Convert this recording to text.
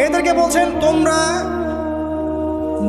মেয়েদেরকে বলছেন তোমরা